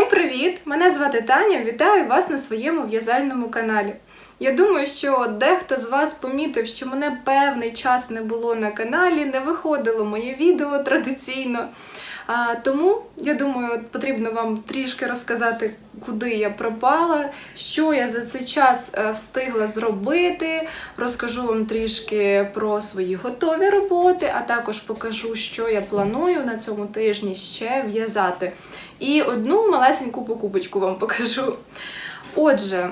Всім привіт! Мене звати Таня. Вітаю вас на своєму в'язальному каналі. Я думаю, що дехто з вас помітив, що мене певний час не було на каналі, не виходило моє відео традиційно. Тому я думаю, потрібно вам трішки розказати, куди я пропала, що я за цей час е, встигла зробити. Розкажу вам трішки про свої готові роботи, а також покажу, що я планую на цьому тижні ще в'язати. І одну малесеньку покупочку вам покажу. Отже,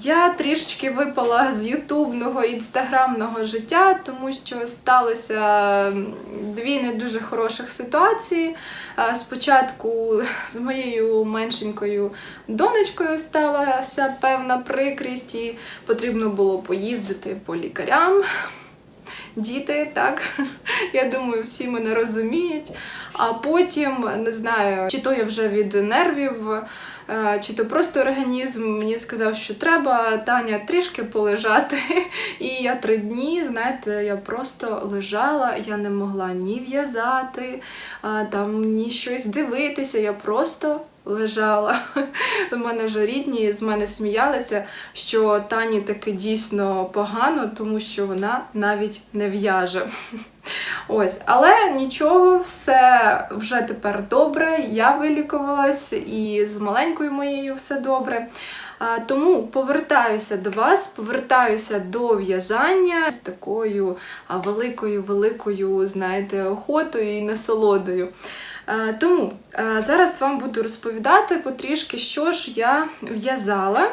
я трішечки випала з ютубного інстаграмного життя, тому що сталося дві не дуже хороших ситуації. Спочатку з моєю меншенькою донечкою сталася певна прикрість, і потрібно було поїздити по лікарям. Діти, так, я думаю, всі мене розуміють. А потім не знаю, чи то я вже від нервів, е, чи то просто організм мені сказав, що треба Таня трішки полежати. І я три дні, знаєте, я просто лежала, я не могла ні в'язати, там ні щось дивитися. Я просто лежала. У мене вже рідні з мене сміялися, що Тані таки дійсно погано, тому що вона навіть не в'яже. Ось, але нічого, все вже тепер добре. Я вилікувалась і з маленькою моєю все добре. Тому повертаюся до вас, повертаюся до в'язання з такою великою, великою, знаєте, охотою і насолодою. Е, Тому е, зараз вам буду розповідати потрішки, що ж я в'язала.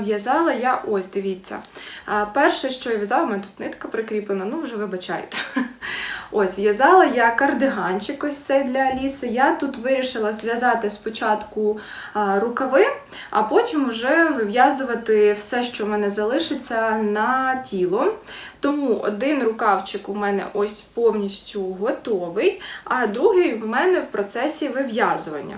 В'язала я ось, дивіться. Перше, що я в'язала, у мене тут нитка прикріплена, ну вже вибачайте. Ось, в'язала я кардиганчик ось цей для Аліси. Я тут вирішила зв'язати спочатку рукави, а потім вже вив'язувати все, що в мене залишиться на тіло. Тому один рукавчик у мене ось повністю готовий, а другий в мене в процесі вив'язування.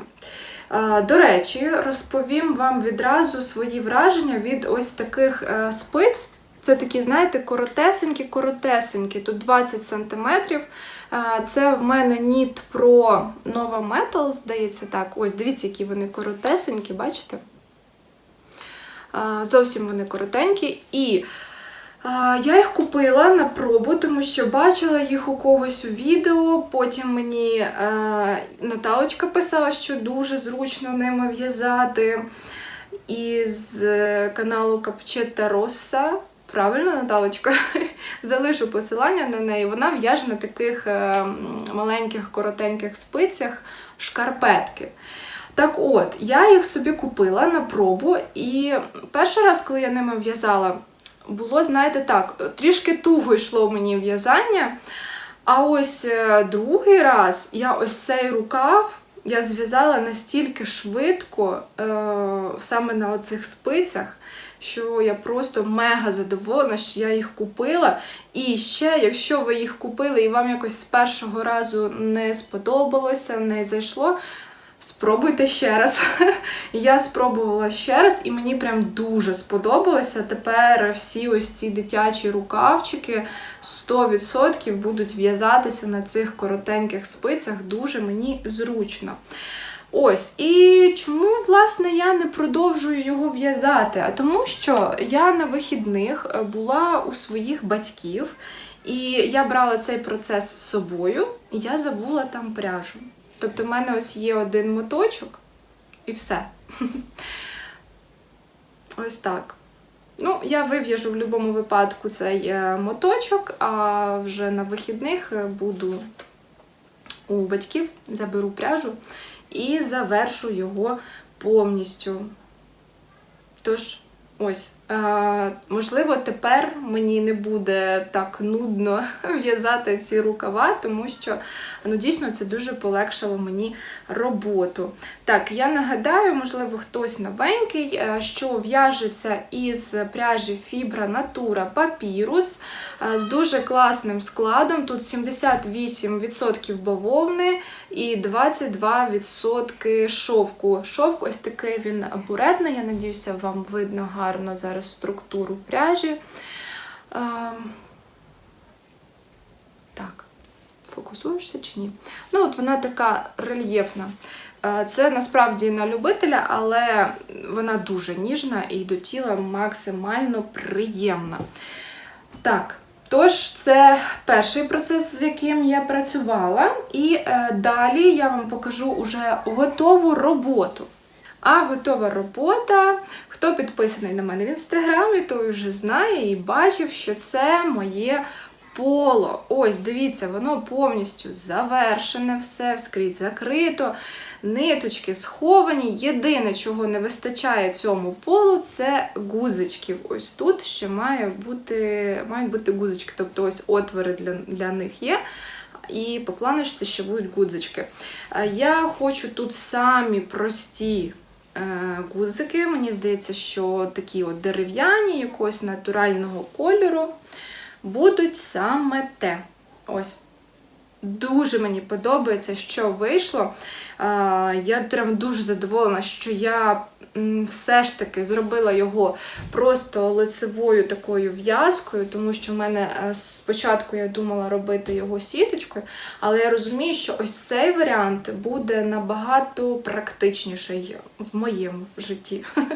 До речі, розповім вам відразу свої враження від ось таких е, спиць. Це такі, знаєте, коротесенькі, коротесенькі, тут 20 см. Це в мене Knit Pro Nova Metal, здається, так. Ось, дивіться, які вони коротесенькі, бачите? Зовсім вони коротенькі. І Я їх купила на пробу, тому що бачила їх у когось у відео. Потім мені Наталочка писала, що дуже зручно ними в'язати. Із е, каналу Капчета Росса. Правильно, Наталочка? Залишу посилання на неї. Вона в'яже на таких е, маленьких коротеньких спицях шкарпетки. Так от, я їх собі купила на пробу, і перший раз, коли я ними в'язала, було, знаєте, так, трішки туго йшло мені в'язання. А ось е, другий раз я ось цей рукав я зв'язала настільки швидко, е, саме на оцих спицях, що я просто мега задоволена, що я їх купила. І ще, якщо ви їх купили і вам якось з першого разу не сподобалося, не зайшло, Спробуйте ще раз. Я спробувала ще раз, і мені прям дуже сподобалося. Тепер всі ось ці дитячі рукавчики 100% будуть в'язатися на цих коротеньких спицях. Дуже мені зручно. Ось, і чому, власне, я не продовжую його в'язати? А тому, що я на вихідних була у своїх батьків, і я брала цей процес з собою, і я забула там пряжу. Тобто в мене ось є один моточок і все. Ось так. Ну, я вив'яжу в будь-якому випадку цей е, моточок, а вже на вихідних е, буду у батьків, заберу пряжу і завершу його повністю. Тож, ось. Е, можливо, тепер мені не буде так нудно в'язати ці рукава, тому що ну, дійсно це дуже полегшило мені роботу. Так, я нагадаю, можливо, хтось новенький, е, що в'яжеться із пряжі Natura Papyrus е, з дуже класним складом. Тут 78% бавовни і 22% шовку. Шовк ось такий він буретний, я надіюся, вам видно гарно зараз структуру пряжі. Ем, Так, сфокусуєшся чи ні. Ну, от вона така рельєфна. Е, Це насправді на любителя, але вона дуже ніжна і до тіла максимально приємна. Так, тож це перший процес, з яким я працювала. І е, далі я вам покажу уже готову роботу. А готова робота. Хто підписаний на мене в інстаграмі, той вже знає і бачив, що це моє поло. Ось, дивіться, воно повністю завершене, все вскрізь закрито, ниточки сховані. Єдине, чого не вистачає цьому полу, це гузичків. Ось тут ще має бути, мають бути гузички, тобто ось отвори для, для них є. І по планочці ще будуть гудзички. Я хочу тут самі прості гудзики. Мені здається, що такі от дерев'яні, якогось натурального кольору, будуть саме те. Ось. Дуже мені подобається, що вийшло. Я прям дуже задоволена, що я все ж таки зробила його просто лицевою такою в'язкою, тому що в мене е, спочатку я думала робити його сіточкою, але я розумію, що ось цей варіант буде набагато практичніший в моєму житті.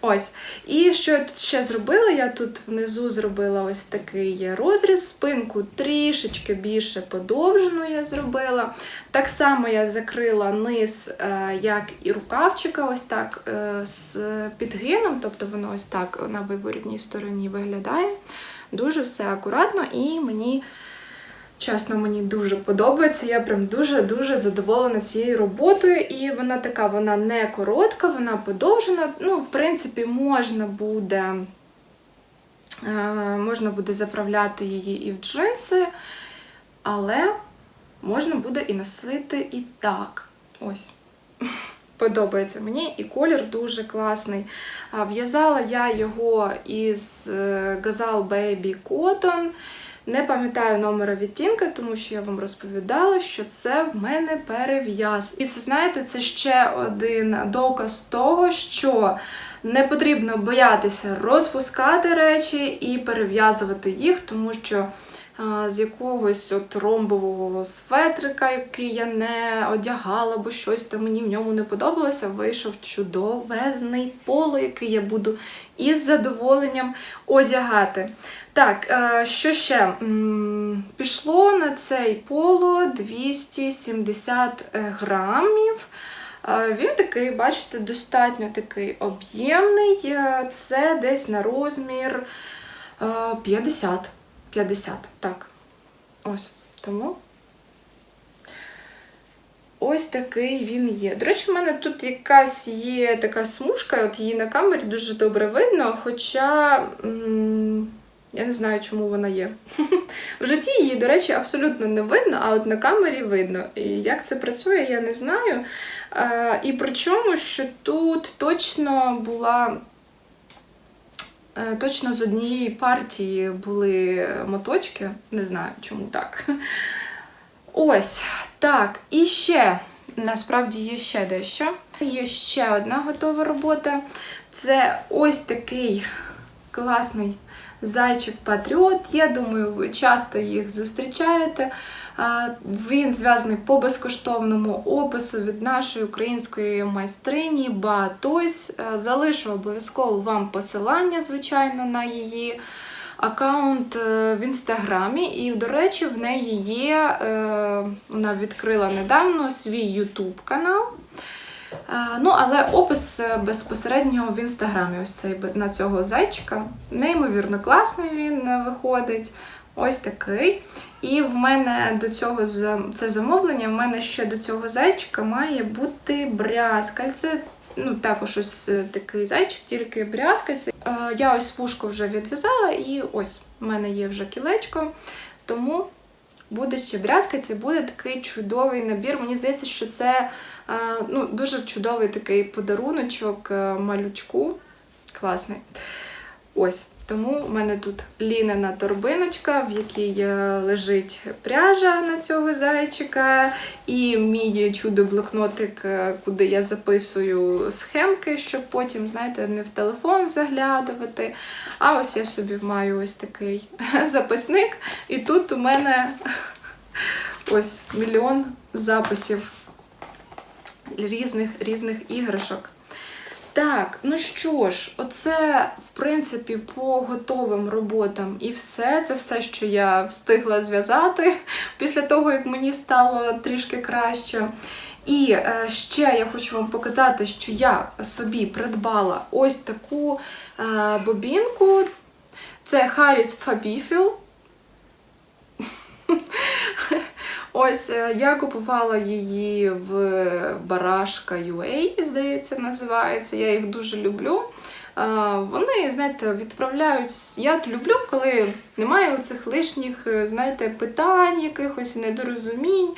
Ось. І що я тут ще зробила? Я тут внизу зробила ось такий розріз, спинку трішечки більше подовжену я зробила. Так само я закрила низ, е, як і рукавчика, ось так з підгином, тобто воно ось так на виворітній стороні виглядає. Дуже все акуратно і мені. Чесно, мені дуже подобається. Я прям дуже-дуже задоволена цією роботою. І вона така, вона не коротка, вона подовжена. Ну, в принципі, можна буде, е, можна буде заправляти її і в джинси, але можна буде і носити і так. Ось. Подобається мені, і колір дуже класний. В'язала я його із е, Gazal Baby Cotton. Не пам'ятаю номера відтінка, тому що я вам розповідала, що це в мене перев'яз. І це, знаєте, це ще один доказ того, що не потрібно боятися розпускати речі і перев'язувати їх, тому що з якогось от ромбового светрика, який я не одягала, бо щось там мені в ньому не подобалося, вийшов чудовезний поло, який я буду із задоволенням одягати. Так, е, що ще? Пішло на цей поло 270 грамів. Е, Він такий, бачите, достатньо такий об'ємний. Е, Це десь на розмір е, 50. 50, так. Ось. Тому ось такий він є. До речі, в мене тут якась є така смужка, от її на камері дуже добре видно, хоча. я не знаю, чому вона є. В житті її, до речі, абсолютно не видно, а от на камері видно. І як це працює, я не знаю. Е, І причому, що тут точно була. Е, Точно з однієї партії були моточки, не знаю, чому так. Ось, так, і ще, насправді є ще дещо. Є ще одна готова робота. Це ось такий класний зайчик-патріот. Я думаю, ви часто їх зустрічаєте. Він зв'язаний по безкоштовному опису від нашої української майстрині Батойс. Залишу обов'язково вам посилання, звичайно, на її аккаунт е, в інстаграмі. І, до речі, в неї є, е, вона відкрила недавно свій YouTube канал. Е, Ну, але опис е, безпосередньо в інстаграмі, ось цей на цього зайчика. Неймовірно класний він е, виходить. Ось такий. І в мене до цього це замовлення, в мене ще до цього зайчика має бути брязкальце. Ну, також ось такий зайчик, тільки брязкальце. Я ось вушко вже відв'язала, і ось в мене є вже кілечко. Тому буде ще брязкальце, буде такий чудовий набір. Мені здається, що це ну, дуже чудовий такий подаруночок е, малючку. Класний. Ось. Тому в мене тут лінена торбиночка, в якій е, лежить пряжа на цього зайчика, і мій чудо-блокнотик, е, куди я записую схемки, щоб потім, знаєте, не в телефон заглядувати. А ось я собі маю ось такий записник, і тут у мене ось мільйон записів різних різних іграшок. Так, ну що ж, оце, в принципі, по готовим роботам і все. Це все, що я встигла зв'язати після того, як мені стало трішки краще. І е, ще я хочу вам показати, що я собі придбала ось таку е, бобінку. Це Harris Fabifil. Ось е, я купувала її в Барашка UA, здається, називається. Я їх дуже люблю. Вони, знаєте, відправляють. Я люблю, коли немає оцих лишніх, е, знаєте, питань, якихось недорозумінь.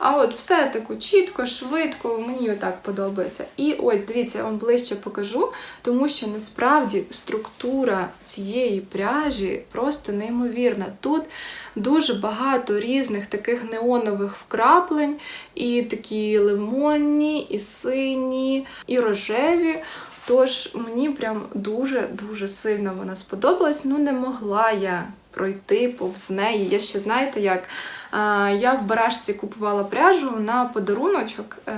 А от все тако чітко, швидко, мені отак подобається. І ось, дивіться, я вам ближче покажу, тому що насправді структура цієї пряжі просто неймовірна. Тут дуже багато різних таких неонових вкраплень, і такі лимонні, і сині, і рожеві. Тож мені прям дуже-дуже сильно вона сподобалась. Ну, не могла я пройти повз неї. Я ще, знаєте, як я в барашці купувала пряжу на подаруночок. Е,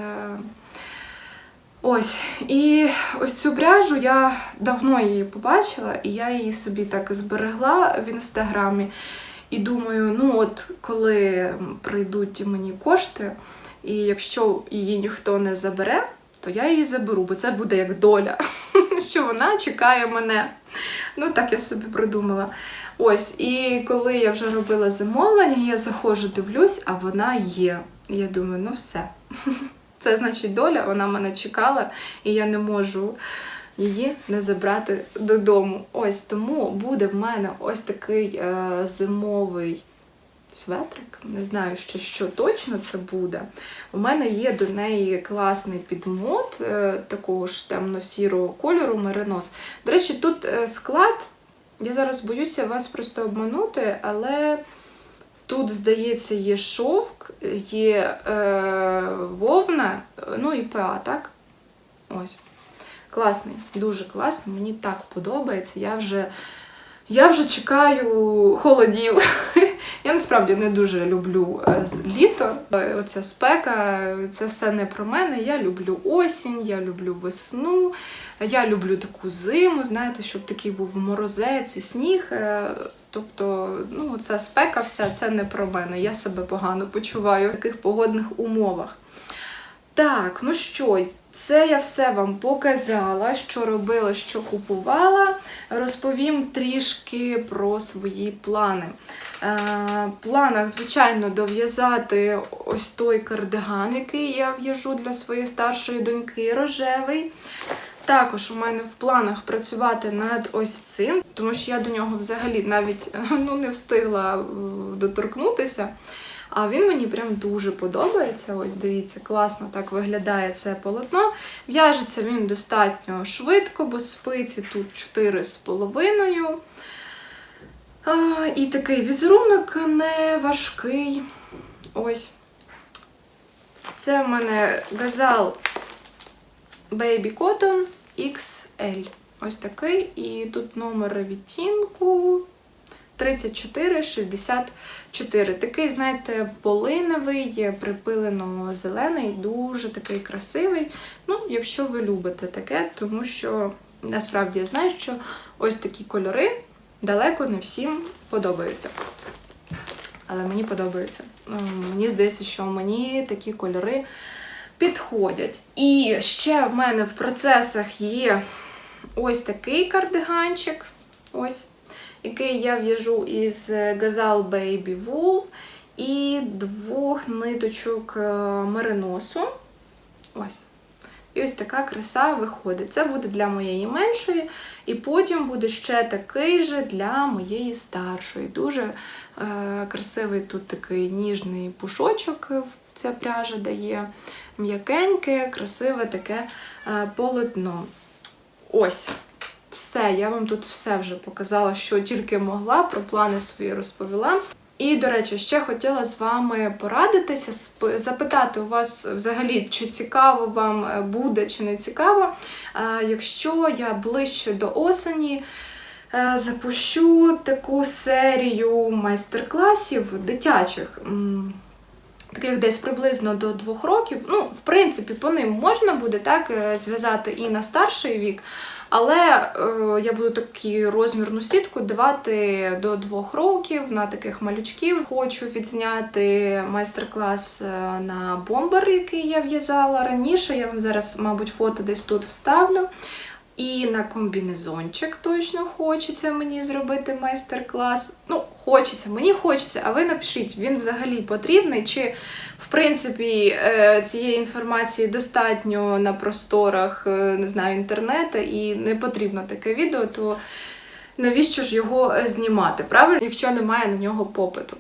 Ось, і ось цю пряжу я давно її побачила, і я її собі так зберегла в інстаграмі. І думаю, ну от коли прийдуть мені кошти, і якщо її ніхто не забере, то я її заберу, бо це буде як доля, що вона чекає мене. Ну, так я собі придумала. Ось, і коли я вже робила замовлення, я заходжу, дивлюсь, а вона є. Я думаю, ну все. Це значить доля, вона мене чекала, і я не можу її не забрати додому. Ось тому буде в мене ось такий е, зимовий светрик. Не знаю ще, що точно це буде. У мене є до неї класний підмот е, такого ж темно-сірого кольору меринос. До речі, тут е, склад, я зараз боюся вас просто обманути, але. Тут, здається, є шовк, є е, вовна, ну і ПА, так? Ось. Класний, дуже класний, мені так подобається. Я вже я вже чекаю холодів. Я насправді не дуже люблю е, літо. Е, Оця спека, це все не про мене. Я люблю осінь, я люблю весну, я люблю таку зиму, знаєте, щоб такий був морозець і сніг. Е, Тобто, ну, ця спека вся це не про мене. Я себе погано почуваю в таких погодних умовах. Так, ну що, це я все вам показала, що робила, що купувала. Розповім трішки про свої плани. Е, планах, звичайно, дов'язати ось той кардиган, який я в'яжу для своєї старшої доньки, рожевий. Також у мене в планах працювати над ось цим, тому що я до нього взагалі навіть ну, не встигла е, доторкнутися. А він мені прям дуже подобається. Ось дивіться, класно так виглядає це полотно. В'яжеться він достатньо швидко, бо спиці тут 4,5. І такий візерунок не важкий. Ось. Це в мене газал Baby Cotton XL. Ось такий. І тут номер відтінку 3464. Такий, знаєте, полиновий, припилено зелений, дуже такий красивий. Ну, якщо ви любите таке, тому що насправді я знаю, що ось такі кольори далеко не всім подобаються. Але мені подобається. Мені здається, що мені такі кольори підходять. І ще в мене в процесах є ось такий кардиганчик, ось, який я в'яжу із Gazal Baby Wool і двох ниточок е, мериносу. Ось. І ось така краса виходить. Це буде для моєї меншої, і потім буде ще такий же для моєї старшої. Дуже е, красивий тут такий ніжний пушочок ця пряжа дає м'якеньке, красиве таке е, полотно. Ось. Все, я вам тут все вже показала, що тільки могла, про плани свої розповіла. І, до речі, ще хотіла з вами порадитися, запитати у вас взагалі, чи цікаво вам е, буде, чи не цікаво. Е, якщо я ближче до осені запущу таку серію майстер-класів дитячих. Таких десь приблизно до двох років. Ну, в принципі, по ним можна буде так е, зв'язати і на старший вік. Але е, я буду таку розмірну сітку давати до двох років на таких малючків. Хочу відзняти майстер-клас е, на бомбер, який я в'язала раніше. Я вам зараз, мабуть, фото десь тут вставлю. І на комбінезончик точно хочеться мені зробити майстер-клас. Ну, хочеться, мені хочеться, а ви напишіть, він взагалі потрібний, чи в принципі е, цієї інформації достатньо на просторах, е, не знаю, інтернету, і не потрібно таке відео, то навіщо ж його е, знімати, правильно, якщо немає на нього попиту.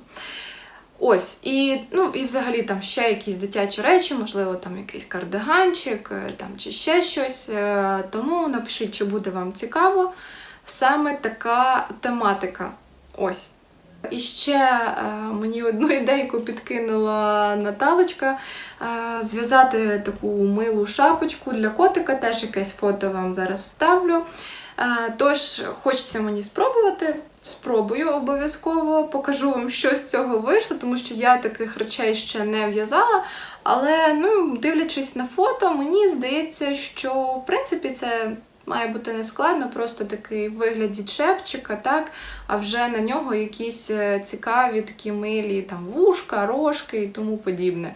Ось, і, ну, і взагалі там ще якісь дитячі речі, можливо, там якийсь кардиганчик е, там, чи ще щось. Е, Тому напишіть, чи буде вам цікаво саме така тематика. Ось. І ще е, мені одну ідейку підкинула Наталочка зв'язати таку милу шапочку для котика, теж якесь фото вам зараз вставлю. Е, Тож, хочеться мені спробувати. Спробую обов'язково, покажу вам, що з цього вийшло, тому що я таких речей ще не в'язала. Але ну, дивлячись на фото, мені здається, що в принципі це має бути не складно, просто такий вигляді чепчика, так, а вже на нього якісь е, цікаві такі милі там вушка, рожки і тому подібне.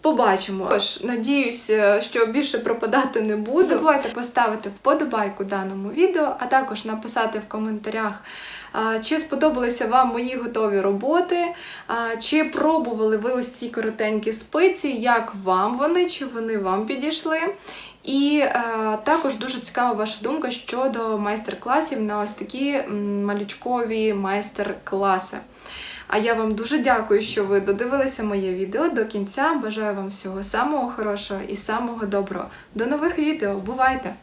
Побачимо. Тож, надіюся, що більше пропадати не буду. Забувайте поставити вподобайку даному відео, а також написати в коментарях, чи сподобалися вам мої готові роботи, чи пробували ви ось ці коротенькі спиці, як вам вони, чи вони вам підійшли. І е, також дуже цікава ваша думка щодо майстер-класів на ось такі малючкові майстер-класи. А я вам дуже дякую, що ви додивилися моє відео до кінця. Бажаю вам всього самого хорошого і самого доброго. До нових відео. Бувайте!